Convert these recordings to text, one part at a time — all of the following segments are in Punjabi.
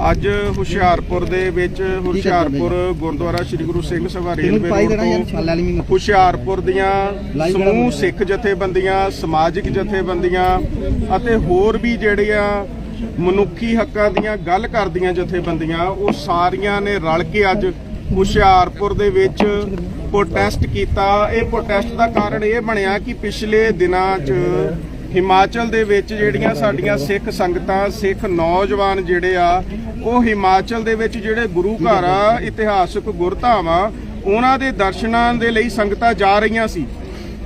ਅੱਜ ਹੁਸ਼ਿਆਰਪੁਰ ਦੇ ਵਿੱਚ ਹੁਸ਼ਿਆਰਪੁਰ ਗੁਰਦੁਆਰਾ ਸ੍ਰੀ ਗੁਰੂ ਸਿੰਘ ਸਭਾ ਰੇਲਵੇ ਰੋਡ ਤੋਂ ਹੁਸ਼ਿਆਰਪੁਰ ਦੀਆਂ ਸਮੂਹ ਸਿੱਖ ਜਥੇਬੰਦੀਆਂ ਸਮਾਜਿਕ ਜਥੇਬੰਦੀਆਂ ਅਤੇ ਹੋਰ ਵੀ ਜਿਹੜੀਆਂ ਮਨੁੱਖੀ ਹੱਕਾਂ ਦੀਆਂ ਗੱਲ ਕਰਦੀਆਂ ਜਥੇਬੰਦੀਆਂ ਉਹ ਸਾਰੀਆਂ ਨੇ ਰਲ ਕੇ ਅੱਜ ਹੁਸ਼ਿਆਰਪੁਰ ਦੇ ਵਿੱਚ ਪ੍ਰੋਟੈਸਟ ਕੀਤਾ। ਇਹ ਪ੍ਰੋਟੈਸਟ ਦਾ ਕਾਰਨ ਇਹ ਬਣਿਆ ਕਿ ਪਿਛਲੇ ਦਿਨਾਂ 'ਚ ਹਿਮਾਚਲ ਦੇ ਵਿੱਚ ਜਿਹੜੀਆਂ ਸਾਡੀਆਂ ਸਿੱਖ ਸੰਗਤਾਂ, ਸਿੱਖ ਨੌਜਵਾਨ ਜਿਹੜੇ ਆ, ਉਹ ਹਿਮਾਚਲ ਦੇ ਵਿੱਚ ਜਿਹੜੇ ਗੁਰੂ ਘਰ ਆ, ਇਤਿਹਾਸਕ ਗੁਰਧਾਮਾਂ ਉਹਨਾਂ ਦੇ ਦਰਸ਼ਨਾਂ ਦੇ ਲਈ ਸੰਗਤਾਂ ਜਾ ਰਹੀਆਂ ਸੀ।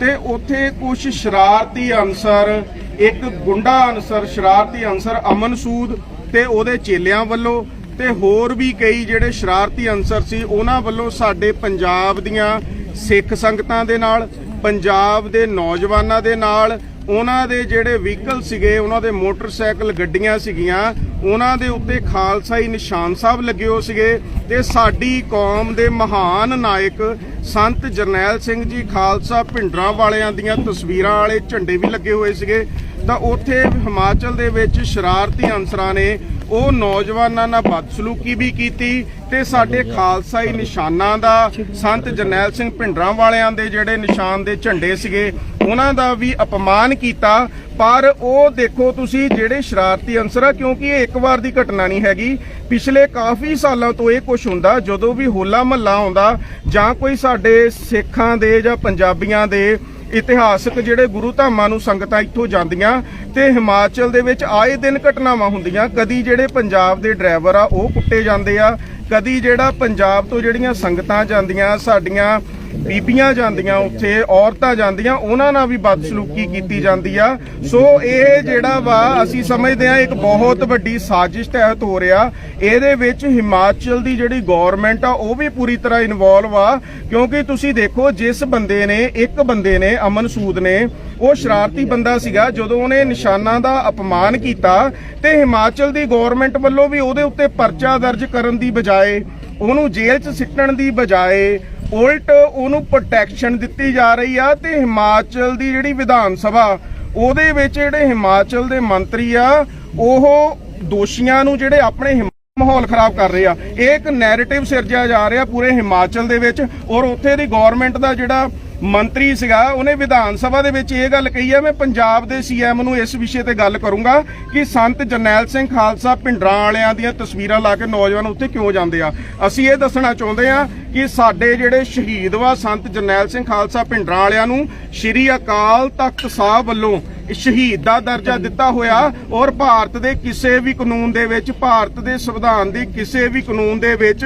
ਤੇ ਉੱਥੇ ਕੁਝ ਸ਼ਰਾਰਤੀ ਅਨਸਰ, ਇੱਕ ਗੁੰਡਾ ਅਨਸਰ, ਸ਼ਰਾਰਤੀ ਅਨਸਰ ਅਮਨ ਸੂਦ ਤੇ ਉਹਦੇ ਚੇਲਿਆਂ ਵੱਲੋਂ ਤੇ ਹੋਰ ਵੀ ਕਈ ਜਿਹੜੇ ਸ਼ਰਾਰਤੀ ਅਨਸਰ ਸੀ, ਉਹਨਾਂ ਵੱਲੋਂ ਸਾਡੇ ਪੰਜਾਬ ਦੀਆਂ ਸਿੱਖ ਸੰਗਤਾਂ ਦੇ ਨਾਲ ਪੰਜਾਬ ਦੇ ਨੌਜਵਾਨਾਂ ਦੇ ਨਾਲ, ਉਹਨਾਂ ਦੇ ਜਿਹੜੇ ਵਹੀਕਲ ਸੀਗੇ, ਉਹਨਾਂ ਦੇ ਮੋਟਰਸਾਈਕਲ ਗੱਡੀਆਂ ਸੀਗੀਆਂ, ਉਹਨਾਂ ਦੇ ਉੱਤੇ ਖਾਲਸਾਈ ਨਿਸ਼ਾਨ ਸਾਹਿਬ ਲੱਗੇ ਹੋ ਸੀਗੇ ਤੇ ਸਾਡੀ ਕੌਮ ਦੇ ਮਹਾਨ ਨਾਇਕ ਸੰਤ ਜਰਨੈਲ ਸਿੰਘ ਜੀ ਖਾਲਸਾ ਭਿੰਡਰਾਂ ਵਾਲਿਆਂ ਦੀਆਂ ਤਸਵੀਰਾਂ ਵਾਲੇ ਝੰਡੇ ਵੀ ਲੱਗੇ ਹੋਏ ਸੀਗੇ। ਤਾਂ ਉੱਥੇ ਹਿਮਾਚਲ ਦੇ ਵਿੱਚ ਸ਼ਰਾਰਤੀ ਅਨਸਰਾਂ ਨੇ ਉਹ ਨੌਜਵਾਨਾਂ ਨਾਲ ਬਦਸਲੂਕੀ ਵੀ ਕੀਤੀ ਤੇ ਸਾਡੇ ਖਾਲਸਾਈ ਨਿਸ਼ਾਨਾਂ ਦਾ ਸੰਤ ਜਰਨੈਲ ਸਿੰਘ ਭਿੰਡਰਾਂ ਵਾਲਿਆਂ ਦੇ ਜਿਹੜੇ ਨਿਸ਼ਾਨ ਦੇ ਝੰਡੇ ਸੀਗੇ, ਉਹਨਾਂ ਦਾ ਵੀ ਅਪਮਾਨ ਕੀਤਾ। ਪਰ ਉਹ ਦੇਖੋ ਤੁਸੀਂ ਜਿਹੜੇ ਸ਼ਰਾਰਤੀ ਅਨਸਰ ਆ, ਕਿਉਂਕਿ ਇਹ ਇੱਕ ਵਾਰ ਦੀ ਘਟਨਾ ਨਹੀਂ ਹੈਗੀ। ਪਿਛਲੇ ਕਾਫੀ ਸਾਲਾਂ ਤੋਂ ਇਹ ਕੁਝ ਹੁੰਦਾ, ਜਦੋਂ ਵੀ ਹੋਲਾ ਮਹੱਲਾ ਆਉਂਦਾ ਜਾਂ ਕੋਈ ਸਾਡੇ ਸਿੱਖਾਂ ਦੇ ਜਾਂ ਪੰਜਾਬੀਆਂ ਦੇ ਇਤਿਹਾਸਕ ਜਿਹੜੇ ਗੁਰੂ ਧਾਮਾਂ ਨੂੰ ਸੰਗਤਾਂ ਇੱਥੋਂ ਜਾਂਦੀਆਂ ਤੇ ਹਿਮਾਚਲ ਦੇ ਵਿੱਚ ਆਏ ਦਿਨ ਘਟਨਾਵਾਂ ਹੁੰਦੀਆਂ, ਕਦੀ ਜਿਹੜੇ ਪੰਜਾਬ ਦੇ ਡਰਾਈਵਰ ਆ ਉਹ ਕੁੱਟੇ ਜਾਂਦੇ ਆ, ਕਦੀ ਜਿਹੜਾ ਪੰਜਾਬ ਤੋਂ ਜਿਹੜੀਆਂ ਸੰਗਤਾਂ ਜਾਂਦੀਆਂ, ਸਾਡੀਆਂ ਬੀਬੀਆਂ ਜਾਂਦੀਆਂ ਉੱਥੇ, ਔਰਤਾਂ ਜਾਂਦੀਆਂ, ਉਹਨਾਂ ਨਾਲ ਵੀ ਬਦਸਲੂਕੀ ਕੀਤੀ ਜਾਂਦੀ ਆ। ਸੋ ਇਹ ਜਿਹੜਾ ਵਾ, ਅਸੀਂ ਸਮਝਦੇ ਆ ਇੱਕ ਬਹੁਤ ਵੱਡੀ ਸਾਜ਼ਿਸ਼ ਤਹਿਤ ਹੋ ਰਿਹਾ। ਇਹਦੇ ਵਿੱਚ ਹਿਮਾਚਲ ਦੀ ਜਿਹੜੀ ਗਵਰਨਮੈਂਟ ਆ, ਉਹ ਵੀ ਪੂਰੀ ਤਰ੍ਹਾਂ ਇਨਵੋਲਵ ਆ। ਕਿਉਂਕਿ ਤੁਸੀਂ ਦੇਖੋ, ਜਿਸ ਬੰਦੇ ਨੇ, ਇੱਕ ਬੰਦੇ ਨੇ ਅਮਨ ਸੂਦ ਨੇ, ਉਹ ਸ਼ਰਾਰਤੀ ਬੰਦਾ ਸੀਗਾ, ਜਦੋਂ ਉਹਨੇ ਨਿਸ਼ਾਨਾ ਦਾ ਅਪਮਾਨ ਕੀਤਾ ਤੇ ਹਿਮਾਚਲ ਦੀ ਗਵਰਨਮੈਂਟ ਵੱਲੋਂ ਵੀ ਉਹਦੇ ਉੱਤੇ ਪਰਚਾ ਦਰਜ ਕਰਨ ਦੀ ਬਜਾਏ, ਉਹਨੂੰ ਜੇਲ੍ਹ 'ਚ ਸਿੱਟਣ ਦੀ ਬਜਾਏ ਉਲਟ ਉਹਨੂੰ ਪ੍ਰੋਟੈਕਸ਼ਨ ਦਿੱਤੀ ਜਾ ਰਹੀ ਆ ਤੇ ਹਿਮਾਚਲ ਦੀ ਜਿਹੜੀ ਵਿਧਾਨ ਸਭਾ, ਉਹਦੇ ਵਿੱਚ ਜਿਹੜੇ ਹਿਮਾਚਲ ਦੇ ਮੰਤਰੀ ਆ, ਉਹ ਦੋਸ਼ੀਆਂ ਨੂੰ ਜਿਹੜੇ ਆਪਣੇ ਹਿਮ- ਮਾਹੌਲ ਖਰਾਬ ਕਰ ਰਹੇ ਆ। ਇਹ ਇੱਕ ਨੈਰੇਟਿਵ ਸਿਰਜਿਆ ਜਾ ਰਿਹਾ ਪੂਰੇ ਹਿਮਾਚਲ ਦੇ ਵਿੱਚ ਔਰ ਉੱਥੇ ਦੀ ਗਵਰਨਮੈਂਟ ਦਾ ਜਿਹੜਾ ਮੰਤਰੀ ਸੀਗਾ, ਉਹਨੇ ਵਿਧਾਨ ਸਭਾ ਦੇ ਵਿੱਚ ਇਹ ਗੱਲ ਕਹੀ ਹੈ, ਮੈਂ ਪੰਜਾਬ ਦੇ ਸੀਐਮ ਨੂੰ ਇਸ ਵਿਸ਼ੇ ਤੇ ਗੱਲ ਕਰੂੰਗਾ ਕਿ ਸੰਤ ਜਰਨੈਲ ਸਿੰਘ ਖਾਲਸਾ ਪਿੰਡਰਾਂ ਵਾਲਿਆਂ ਦੀਆਂ ਤਸਵੀਰਾਂ ਲਾ ਕੇ ਨੌਜਵਾਨ ਉੱਥੇ ਕਿਉਂ ਜਾਂਦੇ ਆ? ਅਸੀਂ ਇਹ ਦੱਸਣਾ ਚਾਹੁੰਦੇ ਆ ਕਿ ਸਾਡੇ ਜਿਹੜੇ ਸ਼ਹੀਦ ਵਾ ਸੰਤ ਜਰਨੈਲ ਸਿੰਘ ਖਾਲਸਾ ਪਿੰਡਰਾਂ ਵਾਲਿਆਂ ਨੂੰ ਸ਼੍ਰੀ ਅਕਾਲ ਤਖਤ ਸਾਹਿਬ ਵੱਲੋਂ ਸ਼ਹੀਦ ਦਾ ਦਰਜਾ ਦਿੱਤਾ ਹੋਇਆ ਔਰ ਭਾਰਤ ਦੇ ਕਿਸੇ ਵੀ ਕਾਨੂੰਨ ਦੇ ਵਿੱਚ, ਭਾਰਤ ਦੇ ਸੰਵਿਧਾਨ ਦੇ ਕਿਸੇ ਵੀ ਕਾਨੂੰਨ ਦੇ ਵਿੱਚ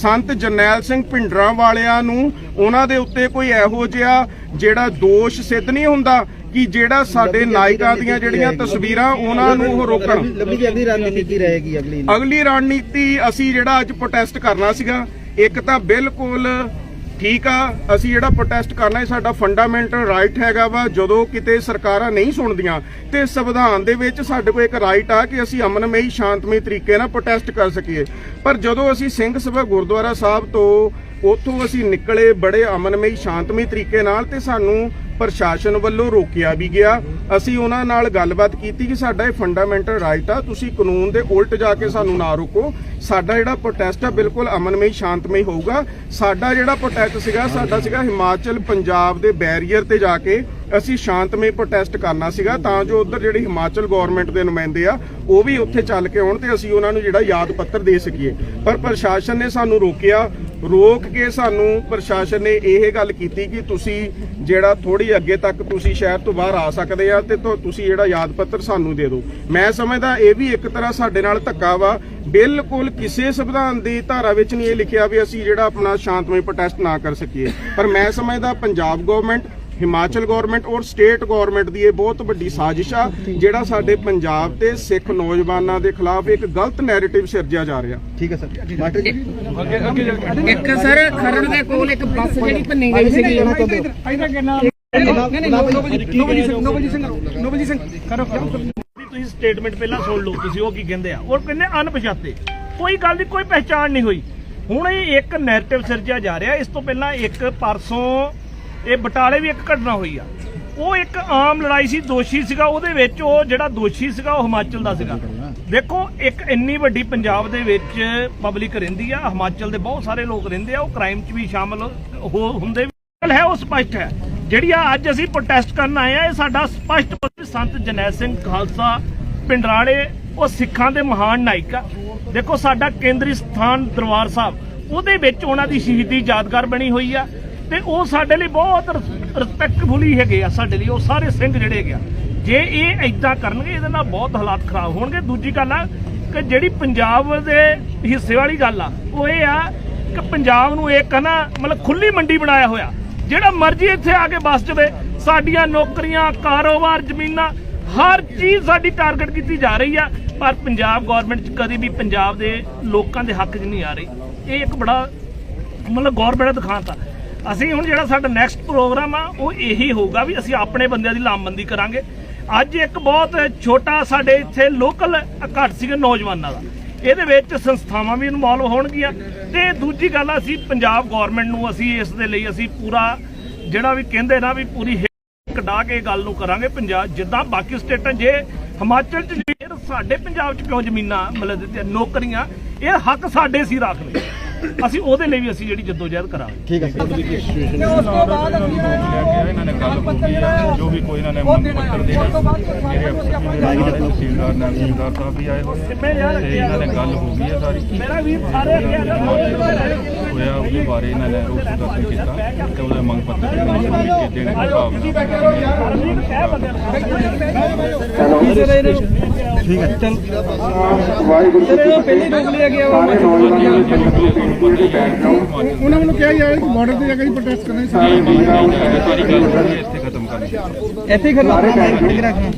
ਸੰਤ ਜਰਨੈਲ ਸਿੰਘ ਭਿੰਡਰਾਂ ਵਾਲਿਆਂ ਨੂੰ ਉਹਨਾਂ ਦੇ ਉੱਤੇ ਕੋਈ ਇਹੋ ਜਿਹਾ ਜਿਹੜਾ ਦੋਸ਼ ਸਿੱਧ ਨਹੀਂ ਹੁੰਦਾ ਕਿ ਜਿਹੜਾ ਸਾਡੇ ਨਾਇਕਾਂ ਦੀਆਂ ਜਿਹੜੀਆਂ ਤਸਵੀਰਾਂ ਉਹਨਾਂ ਨੂੰ ਉਹ ਰੋਕਣ। ਅਗਲੀ ਰਣਨੀਤੀ ਕੀ ਰਹੇਗੀ ਅਗਲੀ ਅਗਲੀ ਰਣਨੀਤੀ ਅਸੀਂ ਜਿਹੜਾ ਅੱਜ ਪ੍ਰੋਟੈਸਟ ਕਰਨਾ ਸੀਗਾ ਇੱਕ ਤਾਂ ਬਿਲਕੁਲ ਠੀਕ ਆ, ਅਸੀਂ ਜਿਹੜਾ ਪ੍ਰੋਟੈਸਟ ਕਰਨਾ ਇਹ ਸਾਡਾ ਫੰਡਾਮੈਂਟਲ ਰਾਈਟ ਹੈਗਾ ਵਾ, ਜਦੋਂ ਕਿਤੇ ਸਰਕਾਰਾਂ ਨਹੀਂ ਸੁਣਦੀਆਂ, ਤੇ ਸੰਵਿਧਾਨ ਦੇ ਵਿੱਚ ਸਾਡੇ ਕੋਲ ਇੱਕ ਰਾਈਟ ਆ ਕਿ ਅਸੀਂ ਅਮਨਮਈ, ਸ਼ਾਂਤਮਈ ਤਰੀਕੇ ਨਾਲ ਪ੍ਰੋਟੈਸਟ ਕਰ ਸਕੀਏ। ਪਰ ਜਦੋਂ ਅਸੀਂ ਸਿੰਘ ਸਭਾ ਗੁਰਦੁਆਰਾ ਸਾਹਿਬ ਤੋਂ ਉੱਥੋਂ ਅਸੀਂ ਨਿਕਲੇ ਬੜੇ ਅਮਨਮਈ, ਸ਼ਾਂਤਮਈ ਤਰੀਕੇ ਨਾਲ, ਤੇ ਸਾਨੂੰ ਪ੍ਰਸ਼ਾਸਨ ਵੱਲੋਂ ਰੋਕਿਆ ਵੀ ਗਿਆ। ਅਸੀਂ ਉਹਨਾਂ ਨਾਲ ਗੱਲਬਾਤ ਕੀਤੀ ਕਿ ਸਾਡਾ ਇਹ ਫੰਡਾਮੈਂਟਲ ਰਾਈਟ ਆ, ਤੁਸੀਂ ਕਾਨੂੰਨ ਦੇ ਉਲਟ ਜਾ ਕੇ ਸਾਨੂੰ ਨਾ ਰੋਕੋ। ਸਾਡਾ ਜਿਹੜਾ ਪ੍ਰੋਟੈਸਟ ਆ, ਬਿਲਕੁਲ ਅਮਨਮਈ, ਸ਼ਾਂਤਮਈ ਹੋਊਗਾ। ਸਾਡਾ ਜਿਹੜਾ ਪ੍ਰੋਟੈਸਟ ਸੀਗਾ, ਸਾਡਾ ਸੀਗਾ ਹਿਮਾਚਲ ਪੰਜਾਬ ਦੇ ਬੈਰੀਅਰ ਤੇ ਜਾ ਕੇ ਅਸੀਂ ਸ਼ਾਂਤਮਈ ਪ੍ਰੋਟੈਸਟ ਕਰਨਾ ਸੀਗਾ, ਤਾਂ ਜੋ ਉਧਰ ਜਿਹੜੀ ਹਿਮਾਚਲ ਗਵਰਨਮੈਂਟ ਦੇ ਨੁਮਾਇੰਦੇ ਆ, ਉਹ ਵੀ ਉੱਥੇ ਚੱਲ ਕੇ ਆਉਣ ਤੇ ਅਸੀਂ ਉਹਨਾਂ ਨੂੰ ਜਿਹੜਾ ਯਾਦ ਪੱਤਰ ਦੇ ਸਕੀਏ। ਪਰ ਪ੍ਰਸ਼ਾਸਨ ਨੇ ਸਾਨੂੰ ਰੋਕਿਆ। ਰੋਕ ਕੇ ਸਾਨੂੰ ਪ੍ਰਸ਼ਾਸਨ ਨੇ ਇਹ ਗੱਲ ਕੀਤੀ ਕਿ ਤੁਸੀਂ ਜਿਹੜਾ ਥੋੜੀ ਅੱਗੇ ਤੱਕ ਤੁਸੀਂ ਸ਼ਹਿਰ ਤੋਂ ਬਾਹਰ ਆ ਸਕਦੇ ਆ ਤੇ ਤੁਸੀਂ ਜਿਹੜਾ ਯਾਦ ਪੱਤਰ ਸਾਨੂੰ ਦੇ ਦਿਓ। ਮੈਂ ਸਮਝਦਾ ਇਹ ਵੀ ਇੱਕ ਤਰ੍ਹਾਂ ਸਾਡੇ ਨਾਲ ਧੱਕਾ ਵਾ। ਬਿਲਕੁਲ ਕਿਸੇ ਸੰਵਿਧਾਨ ਦੀ ਧਾਰਾ ਵਿੱਚ ਨਹੀਂ ਇਹ ਲਿਖਿਆ ਵੀ ਅਸੀਂ ਜਿਹੜਾ ਆਪਣਾ ਸ਼ਾਂਤਮਈ ਪ੍ਰੋਟੈਸਟ ਨਾ ਕਰ ਸਕੀਏ। ਪਰ ਮੈਂ ਸਮਝਦਾ ਪੰਜਾਬ ਗਵਰਨਮੈਂਟ ਹਿਮਾਚਲ ਗਵਰਨਮੈਂਟ ਔਰ ਸਟੇਟ ਗਵਰਨਮੈਂਟ ਦੀ ਇਹ ਬਹੁਤ ਵੱਡੀ ਸਾਜ਼ਿਸ਼ ਆ ਜਿਹੜਾ ਸਾਡੇ ਪੰਜਾਬ ਤੇ ਸਿੱਖ ਨੌਜਵਾਨਾਂ ਦੇ ਖਿਲਾਫ ਇੱਕ ਗਲਤ ਨੈਰੇਟਿਵ ਸਿਰਜਿਆ ਜਾ ਰਿਹਾ। ਠੀਕ ਹੈ ਸਰ। ਮਾਸਟਰ ਜੀ। ਇੱਕ ਸਰ ਖਰੜ ਦੇ ਕੋਲ ਇੱਕ ਬੱਸ ਜਿਹੜੀ ਭੰਨੀ ਗਈ ਸੀਗੀ। ਤੁਸੀਂ ਸਟੇਟਮੈਂਟ ਪਹਿਲਾਂ ਸੁਣ ਲਓ ਤੁਸੀਂ ਉਹ ਕੀ ਕਹਿੰਦੇ ਆ? ਉਹ ਕਹਿੰਦੇ ਅਣਪਛਾਤੇ। ਕੋਈ ਗੱਲ ਦੀ ਕੋਈ ਪਹਿਚਾਣ ਨਹੀਂ ਹੋਈ। ਹੁਣ ਇਹ ਇੱਕ ਨੈਰੇਟਿਵ ਸਿਰਜਿਆ ਜਾ ਰਿਹਾ ਇਸ ਤੋਂ ਪਹਿਲਾਂ ਇੱਕ ਪਰਸੋਂ ਇਹ ਬਟਾਲੇ ਵੀ ਇੱਕ ਘਟਨਾ ਹੋਈ ਆ। ਉਹ ਇੱਕ ਆਮ ਲੜਾਈ ਸੀ, ਦੋਸ਼ੀ ਸੀਗਾ, ਉਹਦੇ ਵਿੱਚ ਉਹ ਜਿਹੜਾ ਦੋਸ਼ੀ ਸੀਗਾ, ਉਹ ਹਿਮਾਚਲ ਦਾ ਸੀਗਾ। ਦੇਖੋ, ਇੱਕ ਇੰਨੀ ਵੱਡੀ ਪੰਜਾਬ ਦੇ ਵਿੱਚ ਪਬਲਿਕ ਰਹਿੰਦੀ ਆ, ਹਿਮਾਚਲ ਦੇ ਬਹੁਤ ਸਾਰੇ ਲੋਕ ਰਹਿੰਦੇ ਆ, ਉਹ ਕ੍ਰਾਈਮ 'ਚ ਵੀ ਸ਼ਾਮਲ ਹੋ ਹੁੰਦੇ ਗੱਲ ਹੈ, ਉਹ ਸਪਸ਼ਟ ਹੈ। ਜਿਹੜੀ ਆ ਅੱਜ ਅਸੀਂ ਪ੍ਰੋਟੈਸਟ ਕਰਨ ਆਏ ਆ, ਇਹ ਸਾਡਾ ਸਪਸ਼ਟ ਸੰਤ ਜਨੈਤ ਸਿੰਘ ਖਾਲਸਾ ਪਿੰਡਰਾੜੇ ਉਹ ਸਿੱਖਾਂ ਦੇ ਮਹਾਨ ਨਾਇਕ ਆ। ਦੇਖੋ, ਸਾਡਾ ਕੇਂਦਰੀ ਸਥਾਨ ਦਰਬਾਰ ਸਾਹਿਬ, ਉਹਦੇ ਵਿੱਚ ਉਹਨਾਂ ਦੀ ਸ਼ਹੀਦੀ ਯਾਦਗਾਰ ਬਣੀ ਹੋਈ ਆ। ਤੇ ਉਹ ਸਾਡੇ ਲਈ ਬਹੁਤ ਰਿਸਪੈਕਟਫੁਲੀ ਹੈਗੇ ਆ ਸਾਡੇ ਲਈ, ਉਹ ਸਾਰੇ ਸਿੰਘ ਜਿਹੜੇ ਹੈਗੇ ਆ। ਜੇ ਇਹ ਐਦਾਂ ਕਰਨਗੇ, ਇਹਦੇ ਨਾਲ ਬਹੁਤ ਹਾਲਾਤ ਖਰਾਬ ਹੋਣਗੇ। ਦੂਜੀ ਗੱਲ ਆ ਕਿ ਜਿਹੜੀ ਪੰਜਾਬ ਦੇ ਹਿੱਸੇ ਵਾਲੀ ਗੱਲ ਆ, ਉਹ ਇਹ ਆ ਕਿ ਪੰਜਾਬ ਨੂੰ ਇੱਕ ਨਾ ਮਤਲਬ ਖੁੱਲੀ ਮੰਡੀ ਬਣਾਇਆ ਹੋਇਆ। ਜਿਹੜਾ ਮਰਜ਼ੀ ਇੱਥੇ ਆ ਕੇ ਬਸ ਜਵੇ, ਸਾਡੀਆਂ ਨੌਕਰੀਆਂ, ਕਾਰੋਬਾਰ, ਜ਼ਮੀਨਾਂ, ਹਰ ਚੀਜ਼ ਸਾਡੀ ਟਾਰਗੇਟ ਕੀਤੀ ਜਾ ਰਹੀ ਆ। ਪਰ ਪੰਜਾਬ ਗਵਰਨਮੈਂਟ ਚ ਕਦੀ ਵੀ ਪੰਜਾਬ ਦੇ ਲੋਕਾਂ ਦੇ ਹੱਕ 'ਚ ਨਹੀਂ ਆ ਰਹੀ। ਇਹ ਇੱਕ ਬੜਾ ਮਤਲਬ ਗੌਰਮੈਂਟ ਦਿਖਾਤਾ। ਅਸੀਂ ਹੁਣ ਜਿਹੜਾ ਸਾਡਾ ਨੈਕਸਟ ਪ੍ਰੋਗਰਾਮ ਆ, ਉਹ ਇਹੀ ਹੋਊਗਾ ਵੀ ਅਸੀਂ ਆਪਣੇ ਬੰਦਿਆਂ ਦੀ ਲਾਮਬੰਦੀ ਕਰਾਂਗੇ। ਅੱਜ ਇੱਕ ਬਹੁਤ ਛੋਟਾ ਸਾਡੇ ਇੱਥੇ ਲੋਕਲ ਘੱਟ ਸੀਗਾ ਨੌਜਵਾਨਾਂ ਦਾ। ਇਹਦੇ ਵਿੱਚ ਸੰਸਥਾਵਾਂ ਵੀ ਇਨਵੋਲਵ ਹੋਣਗੀਆਂ ਤੇ ਦੂਜੀ ਗੱਲ ਅਸੀਂ ਪੰਜਾਬ ਗਵਰਨਮੈਂਟ ਨੂੰ ਅਸੀਂ ਇਸ ਦੇ ਲਈ ਅਸੀਂ ਪੂਰਾ ਜਿਹੜਾ ਵੀ ਕਹਿੰਦੇ ਨਾ ਵੀ ਪੂਰੀ ਕਢਾ ਕੇ ਗੱਲ ਨੂੰ ਕਰਾਂਗੇ ਪੰਜਾਬ, ਜਿੱਦਾਂ ਬਾਕੀ ਸਟੇਟਾਂ, ਜੇ ਹਿਮਾਚਲ ਚ ਸਾਡੇ ਪੰਜਾਬ ਚ ਕਿਉਂ ਜ਼ਮੀਨਾਂ ਮਤਲਬ ਦਿੱਤੀਆਂ, ਨੌਕਰੀਆਂ, ਇਹ ਹੱਕ ਸਾਡੇ ਸੀ ਰੱਖਦੇ ਅਸੀਂ ਉਹਦੇ ਲਈ ਵੀ ਅਸੀਂ ਜਿਹੜੀ ਜਦੋਜਹਿਦ ਕਰਾਂਗੇ ਠੀਕ ਹੈ ਇਹਨਾਂ ਨੇ ਗੱਲ ਹੋਈ ਹੈ ਜੋ ਵੀ ਕੋਈ ਇਹਨਾਂ ਨੇ ਮੰਗ ਪੱਤਰ ਦੇਣਾ ਮੇਰੇ ਅਫਸਰ ਵੀ ਨਾਲ ਤਹਿਸੀਲਦਾਰ ਨਾਲ ਤਹਿਸੀਲਦਾਰ ਸਾਹਿਬ ਵੀ ਆਏ ਹੋਏ ਤੇ ਇਹਨਾਂ ਨੇ ਗੱਲ ਹੋ ਗਈ ਹੈ ਸਾਰੀ ਮੇਰਾ ਵੀਰ ਸਾਰੇ ਅੱਗੇ ਆ। ਹੋਇਆ ਉਹਦੇ ਬਾਰੇ ਇਹਨਾਂ ਨੇ ਰੋਸ ਪ੍ਰਦਰਸ਼ਨ ਕੀਤਾ ਤੇ ਉਹਦੇ ਮੰਗ ਪੱਤਰ ਦੇਣੇ ਸ਼ੁਰੂ ਕੀਤੇ ਦੇਣੇ ਦੇ ਹਿਸਾਬ ਨਾਲ ਵੀਰ ਕਹਿ ਬੰਦੇ ਨੂੰ ਠੀਕ ਹੈ ਚਲ ਉਹਨਾਂ ਵੱਲੋਂ ਕਿਹਾ ਜਾ ਰਿਹਾ ਕਿ ਬਾਰਡਰ ਤੇ ਜਾ ਕੇ ਪ੍ਰੋਟੈਸਟ ਕਰਨਾ ਸੀ ਸਾਰੀ ਗੱਲ ਇੱਥੇ ਖਤਮ ਕਰਨੀ ਇੱਥੇ ਹੀ ਖੜਾ ਮਾਈਕ ਰੱਖਣਾ